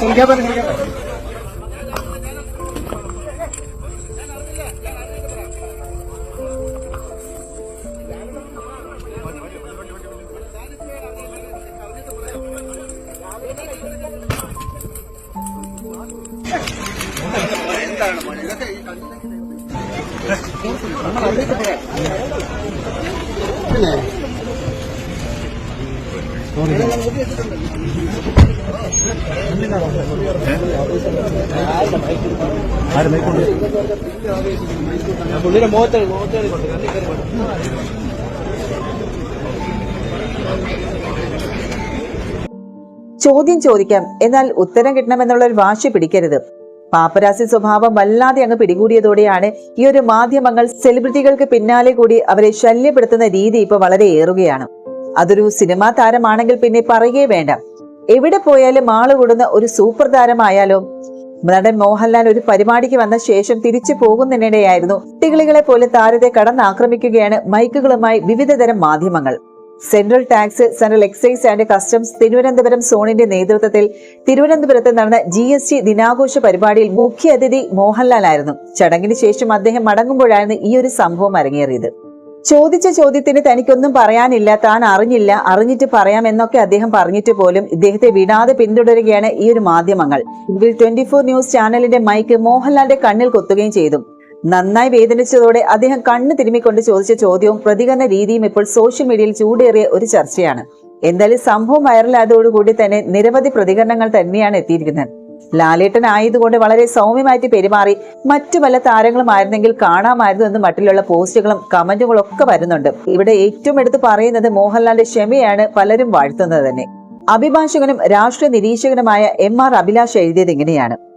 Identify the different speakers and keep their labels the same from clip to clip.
Speaker 1: संख्या पर संख्या
Speaker 2: ചോദ്യം ചോദിക്കാം എന്നാൽ ഉത്തരം കിട്ടണമെന്നുള്ള ഒരു വാശി പിടിക്കരുത്. പാപ്പരാസി സ്വഭാവം വല്ലാതെ അങ്ങ് പിടികൂടിയതോടെയാണ് ഈ ഒരു മാധ്യമങ്ങൾ സെലിബ്രിറ്റികൾക്ക് പിന്നാലെ കൂടി അവരെ ശല്യപ്പെടുത്തുന്ന രീതി ഇപ്പൊ വളരെ ഏറുകയാണ്. അതൊരു സിനിമാ താരമാണെങ്കിൽ പിന്നെ പറയുകയേ വേണ്ട. എവിടെ പോയാലും ആൾ കൂടുന്ന ഒരു സൂപ്പർ താരമായാലോ നടൻ മോഹൻലാൽ ഒരു പരിപാടിക്ക് വന്ന ശേഷം തിരിച്ചു പോകുന്നതിനിടെയായിരുന്നു കുട്ടികളെ പോലെ താരത്തെ കടന്നാക്രമിക്കുകയാണ് മൈക്കുകളുമായി വിവിധതരം മാധ്യമങ്ങൾ. Central tax central excise and customs Thiruvananthapuram സോണിന്റെ നേതൃത്വത്തിൽ തിരുവനന്തപുരത്ത് നടന്ന ജി എസ് ടി ദിനാഘോഷ പരിപാടിയിൽ മുഖ്യ അതിഥി മോഹൻലാലായിരുന്നു ചടങ്ങിന് ശേഷം അദ്ദേഹം മടങ്ങുമ്പോഴായിരുന്നു ഈ ഒരു സംഭവം അരങ്ങേറിയത്. ചോദിച്ച ചോദ്യത്തിന് തനിക്കൊന്നും പറയാനില്ല താൻ അറിഞ്ഞില്ല അറിഞ്ഞിട്ട് പറയാം എന്നൊക്കെ അദ്ദേഹം പറഞ്ഞിട്ട് പോലും ഇദ്ദേഹത്തെ വിടാതെ പിന്തുടരുകയാണ് ഈ ഒരു മാധ്യമങ്ങൾ. ഇതിൽ ട്വന്റി ഫോർ ന്യൂസ് ചാനലിന്റെ മൈക്ക് മോഹൻലാലിന്റെ കണ്ണിൽ കൊത്തുകയും ചെയ്തു. നന്നായി വേദനിച്ചതോടെ അദ്ദേഹം കണ്ണ് തിരുമ്മിക്കൊണ്ട് ചോദിച്ച ചോദ്യവും പ്രതികരണ രീതിയും ഇപ്പോൾ സോഷ്യൽ മീഡിയയിൽ ചൂടേറിയ ഒരു ചർച്ചയാണ്. എന്തായാലും സംഭവം വൈറലായതോടുകൂടി തന്നെ നിരവധി പ്രതികരണങ്ങൾ തന്നെയാണ് എത്തിയിരിക്കുന്നത്. ലാലേട്ടൻ ആയതുകൊണ്ട് വളരെ സൗമ്യമായിട്ട് പെരുമാറി മറ്റു പല താരങ്ങളുമായിരുന്നെങ്കിൽ കാണാമായിരുന്നു എന്ന് മറ്റുള്ള പോസ്റ്റുകളും കമന്റുകളും ഒക്കെ വരുന്നുണ്ട്. ഇവിടെ ഏറ്റവും എടുത്ത് പറയുന്നത് മോഹൻലാലിന്റെ ക്ഷമയാണ് പലരും വാഴ്ത്തുന്നത് തന്നെ. അഭിഭാഷകനും രാഷ്ട്രീയ നിരീക്ഷകനുമായ എം ആർ അഭിലാഷ് എഴുതിയത് ഇങ്ങനെയാണ്.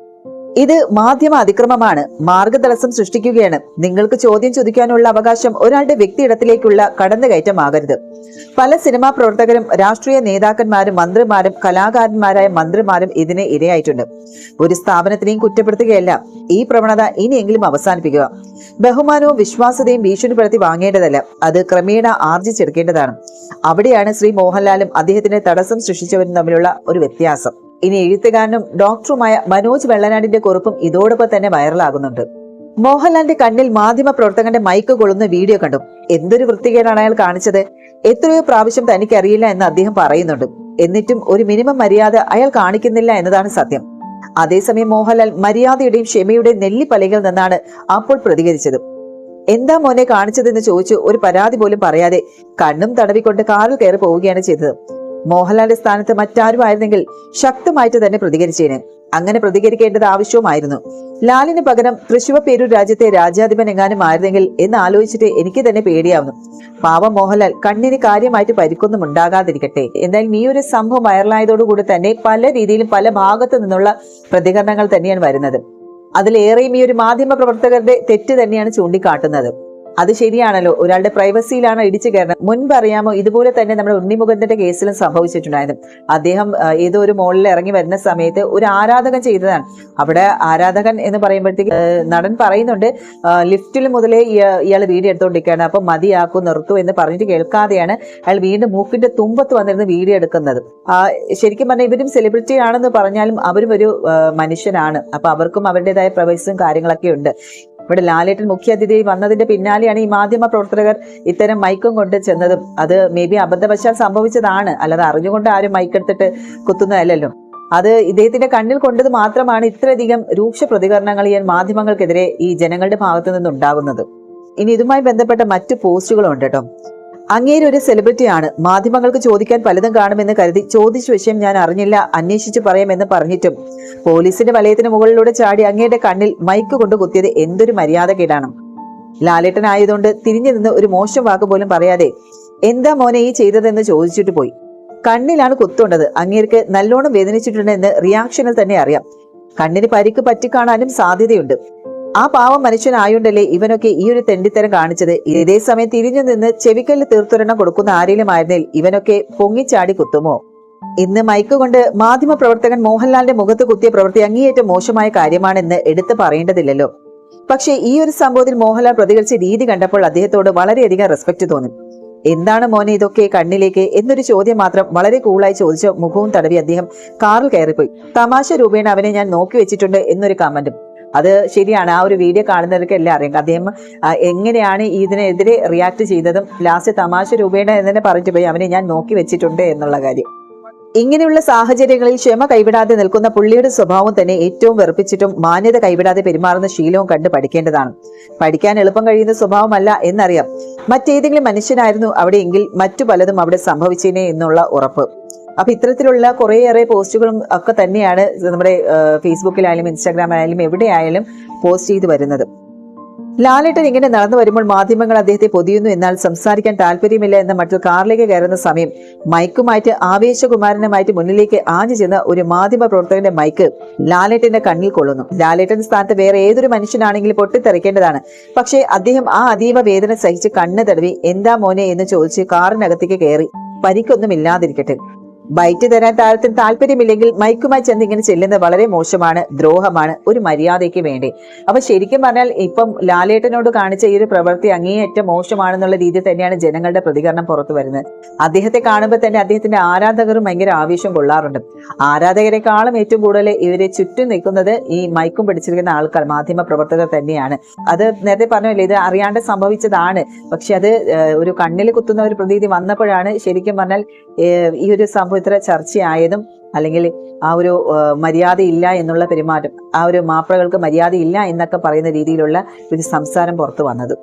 Speaker 2: ഇത് മാധ്യമ അതിക്രമമാണ്. മാർഗതടസ്സം സൃഷ്ടിക്കുകയാണ്. നിങ്ങൾക്ക് ചോദ്യം ചോദിക്കാനുള്ള അവകാശം ഒരാളുടെ വ്യക്തിയിടത്തിലേക്കുള്ള കടന്നുകയറ്റമാകരുത്. പല സിനിമാ പ്രവർത്തകരും രാഷ്ട്രീയ നേതാക്കന്മാരും മന്ത്രിമാരും കലാകാരന്മാരായ മന്ത്രിമാരും ഇതിനെ ഇരയായിട്ടുണ്ട്. ഒരു സ്ഥാപനത്തിനെയും കുറ്റപ്പെടുത്തുകയല്ല. ഈ പ്രവണത ഇനിയെങ്കിലും അവസാനിപ്പിക്കുക. ബഹുമാനവും വിശ്വാസതയും ഭീഷണിപ്പെടുത്തി വാങ്ങേണ്ടതല്ല. അത് ക്രമേണ ആർജിച്ചെടുക്കേണ്ടതാണ്. അവിടെയാണ് ശ്രീ മോഹൻലാലും അദ്ദേഹത്തിന്റെ തടസ്സം സൃഷ്ടിച്ചവരും തമ്മിലുള്ള ഒരു വ്യത്യാസം. ഇനി എഴുത്തുകാരനും ഡോക്ടറുമായ മനോജ് വെള്ളനാടിന്റെ കുറിപ്പും ഇതോടൊപ്പം തന്നെ വൈറലാകുന്നുണ്ട്. മോഹൻലാലിന്റെ കണ്ണിൽ മാധ്യമ പ്രവർത്തകന്റെ മൈക്ക് കൊള്ളുന്ന വീഡിയോ കണ്ടു. എന്തൊരു വൃത്തികേടാണ് അയാൾ കാണിച്ചത്. എത്രയോ പ്രാവശ്യം തനിക്കറിയില്ല എന്ന് അദ്ദേഹം പറയുന്നുണ്ട്. എന്നിട്ടും ഒരു മിനിമം മര്യാദ അയാൾ കാണിക്കുന്നില്ല എന്നതാണ് സത്യം. അതേസമയം മോഹൻലാൽ മര്യാദയുടെയും ക്ഷമയുടെയും നെല്ലിപ്പലകിൽ നിന്നാണ് അപ്പോൾ പ്രതികരിച്ചത്. എന്താ മോനെ കാണിച്ചതെന്ന് ചോദിച്ചു ഒരു പരാതി പോലും പറയാതെ കണ്ണും തടവിക്കൊണ്ട് കാറിൽ കയറി പോവുകയാണ് ചെയ്തത്. മോഹൻലാലിന്റെ സ്ഥാനത്ത് മറ്റാരും ആയിരുന്നെങ്കിൽ ശക്തമായിട്ട് തന്നെ പ്രതികരിച്ചേനെ. അങ്ങനെ പ്രതികരിക്കേണ്ടത് ആവശ്യവുമായിരുന്നു. ലാലിന് പകരം തൃശുവ പേരൂർ രാജ്യത്തെ രാജ്യാധിപൻ എങ്ങാനും ആയിരുന്നെങ്കിൽ എന്ന് ആലോചിച്ചിട്ട് എനിക്ക് തന്നെ പേടിയാവുന്നു. പാവം മോഹൻലാൽ കണ്ണിന് കാര്യമായിട്ട് പരിക്കൊന്നും ഉണ്ടാകാതിരിക്കട്ടെ. എന്തായാലും ഈ ഒരു സംഭവം വൈറലായതോടുകൂടി തന്നെ പല രീതിയിലും പല ഭാഗത്തു നിന്നുള്ള പ്രതികരണങ്ങൾ തന്നെയാണ് വരുന്നത്. അതിലേറെയും ഈ ഒരു മാധ്യമ പ്രവർത്തകരുടെ തെറ്റ് തന്നെയാണ് ചൂണ്ടിക്കാട്ടുന്നത്. അത് ശരിയാണല്ലോ. ഒരാളുടെ പ്രൈവസിയിലാണ് ഇടിച്ചു കയറുന്നത്. മുൻപ് അറിയാമോ ഇതുപോലെ തന്നെ നമ്മുടെ ഉണ്ണിമുഖത്തിന്റെ കേസിലും സംഭവിച്ചിട്ടുണ്ടായിരുന്നു. അദ്ദേഹം ഏതോ ഒരു മോളിൽ ഇറങ്ങി വരുന്ന സമയത്ത് ഒരു ആരാധകൻ ചെയ്തതാണ്. അവിടെ ആരാധകൻ എന്ന് പറയുമ്പോഴത്തേക്ക് നടൻ പറയുന്നുണ്ട് ലിഫ്റ്റിൽ മുതലേ ഇയാൾ വീഡിയോ എടുത്തോണ്ടിരിക്കുകയാണ് അപ്പൊ മതിയാക്കൂ നിർത്തൂ എന്ന് പറഞ്ഞിട്ട് കേൾക്കാതെയാണ് അയാൾ വീണ്ടും മൂക്കിന്റെ തുമ്പത്ത് വന്നിരുന്ന് വീഡിയോ എടുക്കുന്നത്. ശരിക്കും പറഞ്ഞാൽ ഇവരും സെലിബ്രിറ്റി ആണെന്ന് പറഞ്ഞാലും അവരും ഒരു മനുഷ്യനാണ്. അപ്പൊ അവർക്കും അവരുടേതായ പ്രൈവസിയും കാര്യങ്ങളൊക്കെ ഉണ്ട്. ഇവിടെ ലാലേട്ടൻ മുഖ്യ അതിഥി വന്നതിന്റെ പിന്നാലെയാണ് ഈ മാധ്യമ പ്രവർത്തകർ ഇത്തരം മൈക്കും കൊണ്ട് ചെന്നതും. അത് മേ ബി അബദ്ധവശാൽ സംഭവിച്ചതാണ്. അല്ലാതെ അറിഞ്ഞുകൊണ്ട് ആരും മൈക്കെടുത്തിട്ട് കുത്തുന്നതല്ലല്ലോ. അത് ഇദ്ദേഹത്തിന്റെ കണ്ണിൽ കൊണ്ടത് മാത്രമാണ് ഇത്രയധികം രൂക്ഷ പ്രതികരണങ്ങൾ ഈ മാധ്യമങ്ങൾക്കെതിരെ ഈ ജനങ്ങളുടെ ഭാഗത്തു നിന്നുണ്ടാകുന്നത്. ഇനി ഇതുമായി ബന്ധപ്പെട്ട മറ്റു പോസ്റ്റുകളുണ്ട് കേട്ടോ. അങ്ങേര് ഒരു സെലിബ്രിറ്റിയാണ് മാധ്യമങ്ങൾക്ക് ചോദിക്കാൻ പലതും കാണുമെന്ന് കരുതി ചോദിച്ച വിഷയം ഞാൻ അറിഞ്ഞില്ല. അന്വേഷിച്ച് പറയാമെന്ന് പറഞ്ഞിട്ടും. പോലീസിന്റെ വലയത്തിന് മുകളിലൂടെ ചാടി അങ്ങയുടെ കണ്ണിൽ മൈക്ക് കൊണ്ട് കുത്തിയത് എന്തൊരു മര്യാദകേടാണ്. ലാലേട്ടനായതുകൊണ്ട് തിരിഞ്ഞു നിന്ന് ഒരു മോശം വാക്ക് പോലും പറയാതെ എന്താ മോനെ ഈ ചെയ്തതെന്ന് ചോദിച്ചിട്ട് പോയി. കണ്ണിലാണ് കുത്തുണ്ടത്. അങ്ങേർക്ക് നല്ലോണം വേദനിച്ചിട്ടുണ്ടെന്ന് റിയാക്ഷനിൽ തന്നെ അറിയാം. കണ്ണിന് പരിക്ക് പറ്റിക്കാണാനും സാധ്യതയുണ്ട്. ആ പാവം മനുഷ്യനായോണ്ടല്ലേ ഇവനൊക്കെ ഈ ഒരു തെണ്ടിത്തരം കാണിച്ചത്. ഇതേ സമയം തിരിഞ്ഞു നിന്ന് ചെവിക്കല്ല് തീർത്തൊരെണ്ണം കൊടുക്കുന്ന ആരെങ്കിലും ആയിരുന്നിൽ ഇവനൊക്കെ പൊങ്ങിച്ചാടി കുത്തുമോ? ഇന്ന് മൈക്ക് കൊണ്ട് മാധ്യമ പ്രവർത്തകൻ മോഹൻലാലിന്റെ മുഖത്ത് കുത്തിയ പ്രവൃത്തി അങ്ങേയറ്റം മോശമായ കാര്യമാണെന്ന് എടുത്തു പറയേണ്ടതില്ലല്ലോ. പക്ഷേ ഈ ഒരു സംഭവത്തിൽ മോഹൻലാൽ പ്രതികരിച്ച രീതി കണ്ടപ്പോൾ അദ്ദേഹത്തോട് വളരെയധികം റെസ്പെക്ട് തോന്നി. എന്താണ് മോനെ ഇതൊക്കെ കണ്ണിലേക്ക്? എന്നൊരു ചോദ്യം മാത്രം വളരെ കൂളായി ചോദിച്ച മുഖവും തടവി അദ്ദേഹം കാറിൽ കയറിപ്പോയി. തമാശ രൂപേണ അവനെ ഞാൻ നോക്കി വെച്ചിട്ടുണ്ട് എന്നൊരു കമന്റും അത് ശരിയാണ്. ആ ഒരു വീഡിയോ കാണുന്നവർക്ക് എല്ലാം അറിയാം. അദ്ദേഹം എങ്ങനെയാണ് ഇതിനെതിരെ റിയാക്ട് ചെയ്തതും ലാസ്റ്റ് തമാശ രൂപേണ എന്ന് തന്നെ പറഞ്ഞിട്ട് പോയി. അവനെ ഞാൻ നോക്കി വെച്ചിട്ടുണ്ട് എന്നുള്ള കാര്യം. ഇങ്ങനെയുള്ള സാഹചര്യങ്ങളിൽ ക്ഷമ കൈവിടാതെ നിൽക്കുന്ന പുള്ളിയുടെ സ്വഭാവം തന്നെ ഏറ്റവും വെറുപ്പിച്ചിട്ടും മാന്യത കൈവിടാതെ പെരുമാറുന്ന ശീലവും കണ്ട് പഠിക്കേണ്ടതാണ്. പഠിക്കാൻ എളുപ്പം കഴിയുന്ന സ്വഭാവമല്ല എന്നറിയാം. മറ്റേതെങ്കിലും മനുഷ്യനായിരുന്നു അവിടെയെങ്കിൽ മറ്റു പലതും അവിടെ സംഭവിച്ചേനെ എന്നുള്ള ഉറപ്പ്. അപ്പൊ ഇത്തരത്തിലുള്ള കുറേയേറെ പോസ്റ്റുകളും ഒക്കെ തന്നെയാണ് നമ്മുടെ ഫേസ്ബുക്കിലായാലും ഇൻസ്റ്റാഗ്രാമിലായാലും എവിടെയായാലും പോസ്റ്റ് ചെയ്ത് വരുന്നത്. ലാലേട്ടൻ ഇങ്ങനെ നടന്നു വരുമ്പോൾ മാധ്യമങ്ങൾ അദ്ദേഹത്തെ പൊതിയുന്നു എന്നാൽ സംസാരിക്കാൻ താല്പര്യമില്ല എന്ന മട്ടിൽ കാറിലേക്ക് കയറുന്ന സമയം മൈക്കുമായിട്ട് ആവേശകുമാരനുമായിട്ട് മുന്നിലേക്ക് ആഞ്ഞു ചെന്ന ഒരു മാധ്യമ പ്രവർത്തകന്റെ മൈക്ക് ലാലേട്ടന്റെ കണ്ണിൽ കൊള്ളുന്നു. ലാലേട്ടൻ സ്ഥാനത്ത് വേറെ ഏതൊരു മനുഷ്യനാണെങ്കിലും പൊട്ടിത്തെറിക്കേണ്ടതാണ്. പക്ഷേ അദ്ദേഹം ആ അതീവ വേദന സഹിച്ച് കണ്ണ് തടവി എന്താ മോനെ? എന്ന് ചോദിച്ച് കാറിനകത്തേക്ക് കയറി. പരിക്കൊന്നും ഇല്ലാതിരിക്കട്ടെ. ബൈറ്റ് തരാൻ താരത്തിന് താല്പര്യമില്ലെങ്കിൽ മൈക്കുമായി ചെന്ന് ഇങ്ങനെ ചെല്ലുന്നത് വളരെ മോശമാണ് ദ്രോഹമാണ് ഒരു മര്യാദയ്ക്ക് വേണ്ടി. അപ്പൊ ശരിക്കും പറഞ്ഞാൽ ഇപ്പം ലാലേട്ടനോട് കാണിച്ച ഈ ഒരു പ്രവൃത്തി അങ്ങേയറ്റം മോശമാണെന്നുള്ള രീതിയിൽ തന്നെയാണ് ജനങ്ങളുടെ പ്രതികരണം പുറത്തു വരുന്നത്. അദ്ദേഹത്തെ കാണുമ്പോൾ തന്നെ അദ്ദേഹത്തിന്റെ ആരാധകരും ഭയങ്കര ആവേശം കൊള്ളാറുണ്ട്. ആരാധകരെക്കാളും ഏറ്റവും കൂടുതൽ ഇവരെ ചുറ്റും നിൽക്കുന്നത് ഈ മൈക്കും പിടിച്ചിരിക്കുന്ന ആൾക്കാർ മാധ്യമ പ്രവർത്തകർ തന്നെയാണ്. അത് നേരത്തെ പറഞ്ഞല്ലേ ഇത് അറിയാണ്ട് സംഭവിച്ചതാണ്. പക്ഷെ അത് ഒരു കണ്ണിൽ കുത്തുന്ന ഒരു പ്രതീതി വന്നപ്പോഴാണ് ശരിക്കും പറഞ്ഞാൽ ഈ ഒരു സംഭവം ഇത്ര ചർച്ചയായതും അല്ലെങ്കിൽ ആ ഒരു മര്യാദയില്ല എന്നുള്ള പെരുമാറ്റം ആ ഒരു മാപ്പിളകൾക്ക് മര്യാദയില്ല എന്നൊക്കെ പറയുന്ന രീതിയിലുള്ള ഒരു സംസാരം പുറത്തു വന്നത്.